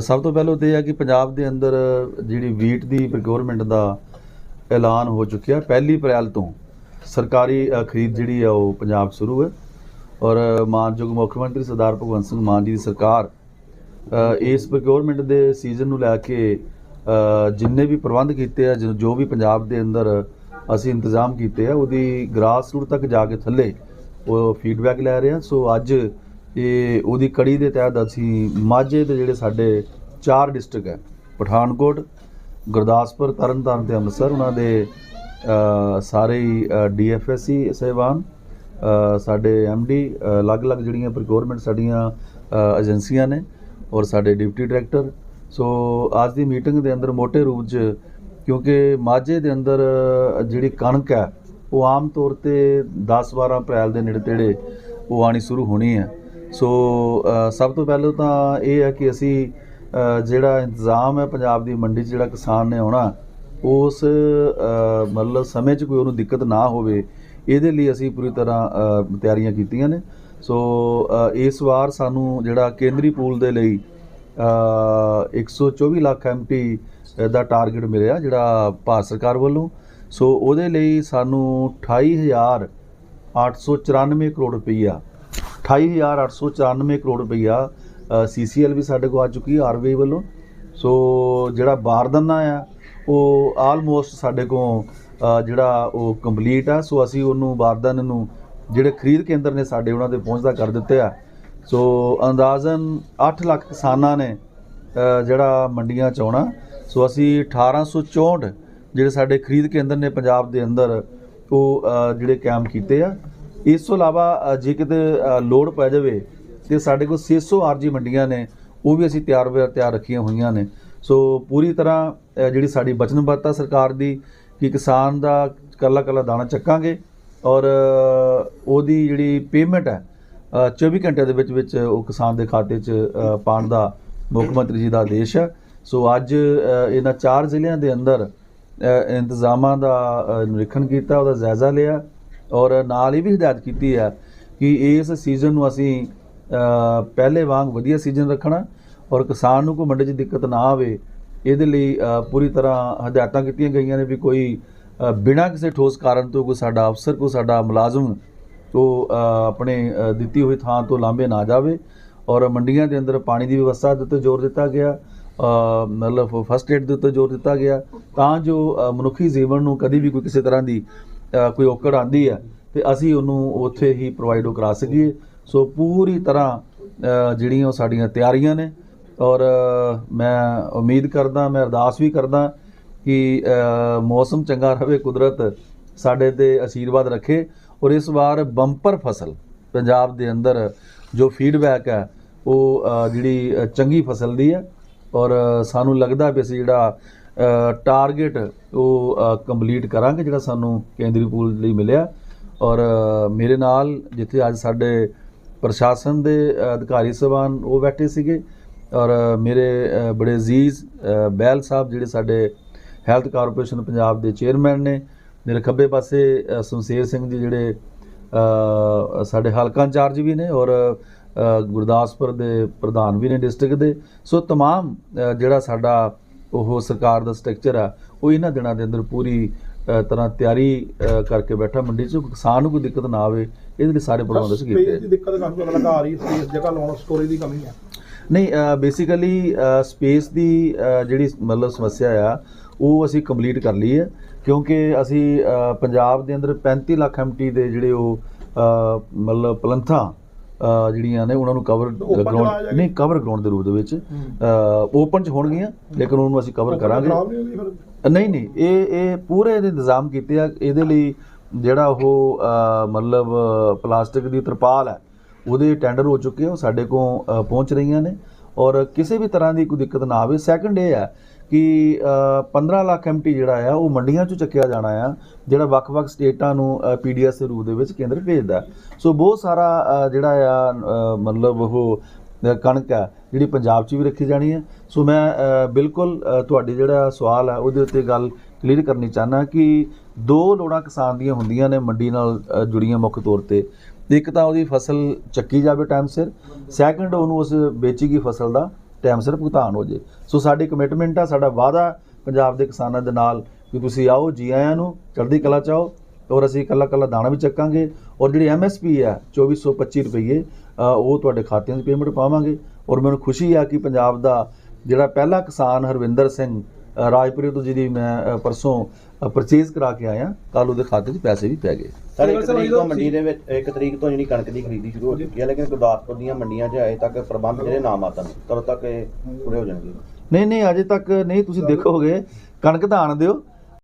ਸਭ ਤੋਂ ਪਹਿਲਾਂ ਤੇ ਇਹ ਹੈ ਕਿ ਪੰਜਾਬ ਦੇ ਅੰਦਰ ਜਿਹੜੀ ਵੀਟ ਦੀ ਪ੍ਰੋਕਿਉਰਮੈਂਟ ਦਾ ਐਲਾਨ ਹੋ ਚੁੱਕਿਆ ਪਹਿਲੀ ਅਪ੍ਰੈਲ ਤੋਂ। ਸਰਕਾਰੀ ਖਰੀਦ ਜਿਹੜੀ ਆ ਉਹ ਪੰਜਾਬ ਸ਼ੁਰੂ ਹੈ। ਔਰ ਮਾਨਯੋਗ ਮੁੱਖ ਮੰਤਰੀ ਸਰਦਾਰ ਭਗਵੰਤ ਸਿੰਘ ਮਾਨ ਜੀ ਦੀ ਸਰਕਾਰ ਇਸ ਪ੍ਰੋਕਿਉਰਮੈਂਟ ਦੇ ਸੀਜ਼ਨ ਨੂੰ ਲੈ ਕੇ ਜਿੰਨੇ ਵੀ ਪ੍ਰਬੰਧ ਕੀਤੇ ਆ, ਜੋ ਜੋ ਵੀ ਪੰਜਾਬ ਦੇ ਅੰਦਰ ਅਸੀਂ ਇੰਤਜ਼ਾਮ ਕੀਤੇ ਆ, ਉਹਦੀ ਗ੍ਰਾਸ ਰੂਟ ਤੱਕ ਜਾ ਕੇ ਥੱਲੇ ਉਹ ਫੀਡਬੈਕ ਲੈ ਰਹੇ ਆ। ਸੋ ਅੱਜ ਇਹ ਉਹਦੀ ਕੜੀ ਦੇ ਤਹਿਤ ਅਸੀਂ ਮਾਝੇ ਦੇ ਜਿਹੜੇ ਸਾਡੇ ਚਾਰ ਡਿਸਟ੍ਰਿਕਟ ਹੈ ਪਠਾਨਕੋਟ ਗੁਰਦਾਸਪੁਰ ਤਰਨਤਾਰਨ ਤੇ ਅੰਮ੍ਰਿਤਸਰ ਉਹਨਾਂ ਦੇ ਸਾਰੇ ਹੀ ਡੀਐਫਐਸਸੀ ਸਹਿਬਾਨ ਅ, ਸਾਡੇ ਐਮਡੀ ਅਲੱਗ-ਅਲੱਗ ਜਿਹੜੀਆਂ ਪ੍ਰੋਕਿਉਰਮੈਂਟ ਸਾਡੀਆਂ ਏਜੰਸੀਆਂ ਨੇ ਔਰ ਸਾਡੇ ਡਿਪਟੀ ਡਾਇਰੈਕਟਰ। ਸੋ ਅੱਜ ਦੀ ਮੀਟਿੰਗ ਦੇ ਅੰਦਰ ਮੋٹے ਰੂਪ 'ਚ ਕਿਉਂਕਿ ਮਾਝੇ ਦੇ ਅੰਦਰ ਜਿਹੜੀ ਕਣਕ ਹੈ ਉਹ ਆਮ ਤੌਰ ਤੇ 10-12 ਅਪ੍ਰੈਲ ਦੇ ਨੇੜੇ ਤੇੜੇ ਉਹ ਆਣੀ ਸ਼ੁਰੂ ਹੋਣੀ ਹੈ। ਸੋ ਸਭ ਤੋਂ ਪਹਿਲਾਂ ਤਾਂ ਇਹ ਹੈ ਕਿ ਅਸੀਂ ਜਿਹੜਾ ਇੰਤਜ਼ਾਮ ਹੈ ਪੰਜਾਬ ਦੀ ਮੰਡੀ 'ਚ ਜਿਹੜਾ ਕਿਸਾਨ ਨੇ ਆਉਣਾ ਉਸ ਮਤਲਬ ਸਮੇਂ 'ਚ ਕੋਈ ਉਹਨੂੰ ਦਿੱਕਤ ਨਾ ਹੋਵੇ ਇਹਦੇ ਲਈ ਅਸੀਂ ਪੂਰੀ ਤਰ੍ਹਾਂ ਤਿਆਰੀਆਂ ਕੀਤੀਆਂ ਨੇ। ਸੋ ਇਸ ਵਾਰ ਸਾਨੂੰ ਜਿਹੜਾ ਕੇਂਦਰੀ ਪੂਲ ਦੇ ਲਈ ਅ, 124 ਲੱਖ ਐਮਟੀ ਦਾ ਟਾਰਗੇਟ ਮਿਲਿਆ ਜਿਹੜਾ ਭਾਰਤ ਸਰਕਾਰ ਵੱਲੋਂ। ਸੋ ਉਹਦੇ ਲਈ ਸਾਨੂੰ 28894 ਕਰੋੜ ਰੁਪਈਆ 28894 ਕਰੋੜ ਰੁਪਈਆ ਸੀਸੀਐਲ ਵੀ ਸਾਡੇ ਕੋਲ ਆ ਚੁੱਕੀ ਹੈ ਆਰਬੀਆਈ ਵੱਲੋਂ। ਸੋ ਜਿਹੜਾ ਬਾਰਦਾਨਾ ਆ, ਉਹ ਆਲਮੋਸਟ ਸਾਡੇ ਕੋਲ ਜਿਹੜਾ ਉਹ ਕੰਪਲੀਟ ਆ। ਸੋ ਅਸੀਂ ਉਹਨੂੰ ਬਾਰਦਾਨੇ ਨੂੰ ਜਿਹੜੇ ਖਰੀਦ ਕੇਂਦਰ ਨੇ ਸਾਡੇ, ਉਹਨਾਂ ਤੇ ਪਹੁੰਚਦਾ ਕਰ ਦਿੱਤੇ ਆ। ਸੋ ਅੰਦਾਜ਼ਨ 8 ਲੱਖ ਕਿਸਾਨਾਂ ਨੇ ਜਿਹੜਾ ਮੰਡੀਆਂ ਚ ਆਉਣਾ। ਸੋ ਅਸੀਂ 1864 ਜਿਹੜੇ ਸਾਡੇ ਖਰੀਦ ਕੇਂਦਰ ਨੇ ਪੰਜਾਬ ਦੇ ਅੰਦਰ, ਉਹ ਜਿਹੜੇ ਕਾਇਮ ਕੀਤੇ ਆ। ਇਸ ਤੋਂ ਇਲਾਵਾ ਜੇ ਕਿਤੇ ਲੋੜ ਪੈ ਜਾਵੇ ਤੇ ਸਾਡੇ ਕੋਲ 600 ਆਰਜੀ ਮੰਡੀਆਂ ਨੇ ਉਹ ਵੀ ਅਸੀਂ ਤਿਆਰ ਵਰ ਤਿਆਰ ਰੱਖੀਆਂ ਹੋਈਆਂ ਨੇ। ਸੋ ਪੂਰੀ ਤਰ੍ਹਾਂ ਜਿਹੜੀ ਸਾਡੀ ਵਚਨਬੱਧਤਾ ਸਰਕਾਰ ਦੀ ਕਿ ਕਿਸਾਨ ਦਾ ਕੱਲਾ ਕੱਲਾ ਦਾਣਾ ਚੱਕਾਂਗੇ ਔਰ ਉਹਦੀ ਜਿਹੜੀ ਪੇਮੈਂਟ ਹੈ ਅ, 24 ਘੰਟਿਆਂ ਦੇ ਵਿੱਚ ਵਿੱਚ ਉਹ ਕਿਸਾਨ ਦੇ ਖਾਤੇ 'ਚ ਅ, ਪਾਉਣ ਦਾ ਮੁੱਖ ਮੰਤਰੀ ਜੀ ਦਾ ਆਦੇਸ਼ ਹੈ। ਸੋ ਅੱਜ ਇਹਨਾਂ ਚਾਰ ਜ਼ਿਲ੍ਹਿਆਂ ਦੇ ਅੰਦਰ ਇੰਤਜ਼ਾਮਾਂ ਦਾ ਨਿਰੀਖਣ ਕੀਤਾ ਉਹਦਾ ਜਾਇਜ਼ਾ ਲਿਆ। ਔਰ ਨਾਲ ਹੀ ਵੀ ਹਦਾਇਤ ਕੀਤੀ ਆ ਕਿ ਇਸ ਸੀਜ਼ਨ ਨੂੰ ਅਸੀਂ ਪਹਿਲੇ ਵਾਂਗ ਵਧੀਆ ਸੀਜ਼ਨ ਰੱਖਣਾ ਔਰ ਕਿਸਾਨ ਨੂੰ ਕੋਈ ਮੰਡੀ 'ਚ ਦਿੱਕਤ ਨਾ ਆਵੇ। ਇਹਦੇ ਲਈ ਪੂਰੀ ਤਰ੍ਹਾਂ ਹਦਾਇਤਾਂ ਕੀਤੀਆਂ ਗਈਆਂ ਨੇ ਵੀ ਕੋਈ ਬਿਨਾਂ ਕਿਸੇ ਠੋਸ ਕਾਰਨ ਤੋਂ ਕੋਈ ਸਾਡਾ ਅਫਸਰ, ਕੋਈ ਸਾਡਾ ਮੁਲਾਜ਼ਮ ਉਹ ਆਪਣੇ ਦਿੱਤੀ ਹੋਈ ਥਾਂ ਤੋਂ ਲਾਂਭੇ ਨਾ ਜਾਵੇ ਔਰ ਮੰਡੀਆਂ ਦੇ ਅੰਦਰ ਪਾਣੀ ਦੀ ਵਿਵਸਥਾ ਦੇ ਉੱਤੇ ਜ਼ੋਰ ਦਿੱਤਾ ਗਿਆ ਮਤਲਬ ਫਸਟ ਏਡ ਦੇ ਉੱਤੇ ਜ਼ੋਰ ਦਿੱਤਾ ਗਿਆ ਤਾਂ ਜੋ ਮਨੁੱਖੀ ਜੀਵਨ ਨੂੰ ਕਦੀ ਵੀ ਕੋਈ ਕਿਸੇ ਤਰ੍ਹਾਂ ਦੀ ਕੋਈ ਔਕੜ ਆਂਦੀ ਹੈ, ਤੇ ਅਸੀਂ ਉਹਨੂੰ ਉੱਥੇ ਹੀ ਪ੍ਰੋਵਾਈਡ ਕਰਾ ਸਕੀਏ। ਸੋ ਪੂਰੀ ਤਰ੍ਹਾਂ ਜਿਹੜੀਆਂ ਉਹ ਸਾਡੀਆਂ ਤਿਆਰੀਆਂ ਨੇ, ਔਰ ਮੈਂ ਉਮੀਦ ਕਰਦਾ, ਮੈਂ ਅਰਦਾਸ ਵੀ ਕਰਦਾ ਕਿ ਮੌਸਮ ਚੰਗਾ ਰਹੇ, ਕੁਦਰਤ ਸਾਡੇ ਤੇ ਆਸ਼ੀਰਵਾਦ ਰੱਖੇ, ਔਰ ਇਸ ਵਾਰ ਬੰਪਰ ਫਸਲ, ਪੰਜਾਬ ਦੇ ਅੰਦਰ ਜੋ ਫੀਡਬੈਕ ਹੈ, ਉਹ ਜਿਹੜੀ ਚੰਗੀ ਫਸਲ ਦੀ ਹੈ, ਔਰ, ਸਾਨੂੰ ਲੱਗਦਾ ਵੀ ਅਸੀਂ ਜਿਹੜਾ ਟਾਰਗੇਟ ਉਹ ਕੰਪਲੀਟ ਕਰਾਂਗੇ ਜਿਹੜਾ ਸਾਨੂੰ ਕੇਂਦਰੀ ਪੂਲ ਲਈ ਮਿਲਿਆ ਔਰ ਅ, ਮੇਰੇ ਨਾਲ ਜਿੱਥੇ ਅੱਜ ਸਾਡੇ ਪ੍ਰਸ਼ਾਸਨ ਦੇ ਅ, ਅਧਿਕਾਰੀ ਸਭਾਨ ਉਹ ਬੈਠੇ ਸੀਗੇ ਔਰ ਅ, ਮੇਰੇ ਅ, ਬੜੇ ਅਜ਼ੀਜ਼ ਅ, ਬੈਲ ਸਾਹਿਬ ਜਿਹੜੇ ਸਾਡੇ ਹੈਲਥ ਕਾਰਪੋਰੇਸ਼ਨ ਪੰਜਾਬ ਦੇ ਚੇਅਰਮੈਨ ਨੇ ਮੇਰੇ ਖੱਬੇ ਪਾਸੇ ਅ, ਸ਼ਮਸ਼ੇਰ ਸਿੰਘ ਜੀ ਜਿਹੜੇ ਅ, ਸਾਡੇ ਹਲਕਾ ਇੰਚਾਰਜ ਵੀ ਨੇ ਔਰ ਅ, ਗੁਰਦਾਸਪੁਰ ਦੇ ਪ੍ਰਧਾਨ ਵੀ ਨੇ ਡਿਸਟ੍ਰਿਕਟ ਦੇ ਸੋ तमाम ਅ, ਜਿਹੜਾ ਸਾਡਾ ਉਹ ਸਰਕਾਰ ਦਾ ਸਟਰਕਚਰ ਆ ਉਹ ਇਹਨਾਂ ਦਿਨਾਂ ਦੇ ਅੰਦਰ ਪੂਰੀ ਤਰ੍ਹਾਂ ਤਿਆਰੀ ਕਰਕੇ ਬੈਠਾ ਮੰਡੀ 'ਚ ਕਿਸਾਨ ਨੂੰ ਕੋਈ ਦਿੱਕਤ ਨਾ ਆਵੇ ਇਹਦੇ ਲਈ ਸਾਰੇ ਪ੍ਰਬੰਧ ਅਸੀਂ ਕੀਤੇ ਸਪੇਸ ਦੀ ਦਿੱਕਤ ਕਾਫੀ ਲਗਾ ਆ ਰਹੀ ਇਸ ਜਗ੍ਹਾ ਲਾਉਣ ਸਟੋਰੇਜ ਦੀ ਕਮੀ ਹੈ ਨਹੀਂ ਬੇਸਿਕਲੀ ਸਪੇਸ ਦੀ ਜਿਹੜੀ ਮਤਲਬ ਸਮੱਸਿਆ ਆ ਉਹ ਅਸੀਂ ਕੰਪਲੀਟ ਕਰ ਲਈ ਹੈ ਕਿਉਂਕਿ ਅਸੀਂ ਪੰਜਾਬ ਦੇ ਅੰਦਰ 35 ਲੱਖ ਐਮਟੀ ਦੇ ਜਿਹੜੇ ਉਹ ਮਤਲਬ ਪਲੰਥਾਂ ਜਿਹੜੀਆਂ ਨੇ ਉਹਨਾਂ ਨੂੰ ਕਵਰ ਗਰਾਊਂਡ? ਨਹੀਂ ਕਵਰ ਗਰਾਊਂਡ ਦੇ ਰੂਪ ਦੇ ਵਿੱਚ ਓਪਨ ਚ ਹੋਣਗੀਆਂ ਲੇਕਿਨ ਉਹਨੂੰ ਅਸੀਂ ਕਵਰ ਕਰਾਂਗੇ। ਨਹੀਂ ਨਹੀਂ ਇਹ ਇਹ ਪੂਰੇ ਇਹਦੇ ਇੰਤਜ਼ਾਮ ਕੀਤੇ ਆ। ਇਹਦੇ ਲਈ ਜਿਹੜਾ ਉਹ ਮਤਲਬ ਪਲਾਸਟਿਕ ਦੀ ਤਰਪਾਲ ਹੈ ਉਹਦੇ ਟੈਂਡਰ ਹੋ ਚੁੱਕੇ ਆ ਸਾਡੇ ਕੋਲ ਪਹੁੰਚ ਰਹੀਆਂ ਨੇ। ਔਰ ਕਿਸੇ ਵੀ ਤਰ੍ਹਾਂ ਦੀ ਕੋਈ ਦਿੱਕਤ ਨਾ ਆਵੇ ਸੈਕੰਡ ਇਹ ਹੈ ਕਿ ਅ, 15 ਲੱਖ ਐਮਟੀ ਜਿਹੜਾ ਆ ਉਹ ਮੰਡੀਆਂ 'ਚੋਂ ਚੱਕਿਆ ਜਾਣਾ ਆ ਜਿਹੜਾ ਵੱਖ-ਵੱਖ ਸਟੇਟਾਂ ਨੂੰ ਪੀਡੀਐਸ ਦੇ ਰੂਪ ਦੇ ਵਿੱਚ ਕੇਂਦਰ ਭੇਜਦਾ। ਸੋ ਬਹੁਤ ਸਾਰਾ ਜਿਹੜਾ ਆ ਮਤਲਬ ਉਹ ਕਣਕ ਆ ਜਿਹੜੀ ਪੰਜਾਬ 'ਚ ਵੀ ਰੱਖੀ ਜਾਣੀ ਹੈ ਸੋ ਮੈਂ ਬਿਲਕੁਲ ਤੁਹਾਡੇ ਜਿਹੜਾ ਸਵਾਲ ਹੈ ਉਹਦੇ ਉੱਤੇ ਗੱਲ ਕਲੀਅਰ ਕਰਨੀ ਚਾਹਨਾ ਕਿ ਦੋ ਲੋੜਾਂ ਕਿਸਾਨ ਦੀਆਂ ਹੁੰਦੀਆਂ ਨੇ ਮੰਡੀ ਨਾਲ ਜੁੜੀਆਂ ਮੁੱਖ ਤੌਰ ਤੇ। ਇੱਕ ਤਾਂ ਉਹਦੀ ਫਸਲ ਚੱਕੀ ਜਾਵੇ ਟਾਈਮ ਸਿਰ ਸੈਕੰਡ ਉਹਨੂੰ ਉਸ ਵੇਚੀ ਗਈ ਫਸਲ ਦਾ ਟਾਈਮ ਸਿਰ ਭੁਗਤਾਨ ਹੋ ਜੇ। ਸੋ ਸਾਡੀ ਕਮਿਟਮੈਂਟ ਆ ਸਾਡਾ ਵਾਅਦਾ ਪੰਜਾਬ ਦੇ ਕਿਸਾਨਾਂ ਦੇ ਨਾਲ ਕਿ ਤੁਸੀਂ ਆਓ ਜੀ ਆਇਆਂ ਨੂੰ ਚੜ੍ਹਦੀ ਕਲਾ ਚ ਔਰ ਅਸੀਂ ਕੱਲਾ ਕੱਲਾ ਦਾਣਾ ਵੀ ਚੱਕਾਂਗੇ ਔਰ ਜਿਹੜੀ ਐਮਐਸਪੀ ਹੈ 2425 ਰੁਪਏ ਅ, ਉਹ ਤੁਹਾਡੇ ਖਾਤਿਆਂ 'ਚ ਪੇਮੈਂਟ ਪਾਵਾਂਗੇ ਔਰ ਮੈਨੂੰ ਖੁਸ਼ੀ ਆ ਕਿ ਪੰਜਾਬ ਦਾ ਜਿਹੜਾ ਪਹਿਲਾ ਕਿਸਾਨ ਹਰਵਿੰਦਰ ਸਿੰਘ ਅ, ਰਾਜਪੁਰੇ ਤੋਂ ਜਿਹਦੀ ਮੈਂ ਪਰਸੋਂ ਪਰਚੇਜ਼ ਕਰਾ ਕੇ ਆਇਆ ਕੱਲ ਉਹਦੇ ਖਾਤੇ 'ਚ ਪੈਸੇ ਵੀ ਪੈ ਗਏ। ਸਰ ਇੱਕ ਤਰੀਕ ਤੋਂ ਮੰਡੀ ਦੇ ਵਿੱਚ ਇੱਕ ਤਰੀਕ ਤੋਂ ਜਿਹੜੀ ਕਣਕ ਦੀ ਖਰੀਦੀ ਸ਼ੁਰੂ ਹੋ ਚੁੱਕੀ ਹੈ ਲੇਕਿਨ ਗੁਰਦਾਸਪੁਰ ਦੀਆਂ ਮੰਡੀਆਂ 'ਚ ਅਜੇ ਤੱਕ ਪ੍ਰਬੰਧ ਜਿਹੜੇ ਨਾ ਮਾਤਰ ਨੇ ਕਦੋਂ ਤੱਕ ਇਹ ਪੂਰੇ ਹੋ ਜਾਣਗੇ? ਨਹੀਂ ਨਹੀਂ ਅਜੇ ਤੱਕ ਨਹੀਂ ਤੁਸੀਂ ਦੇਖੋਗੇ ਕਣਕ ਤਾਂ ਆਣ ਦਿਓ।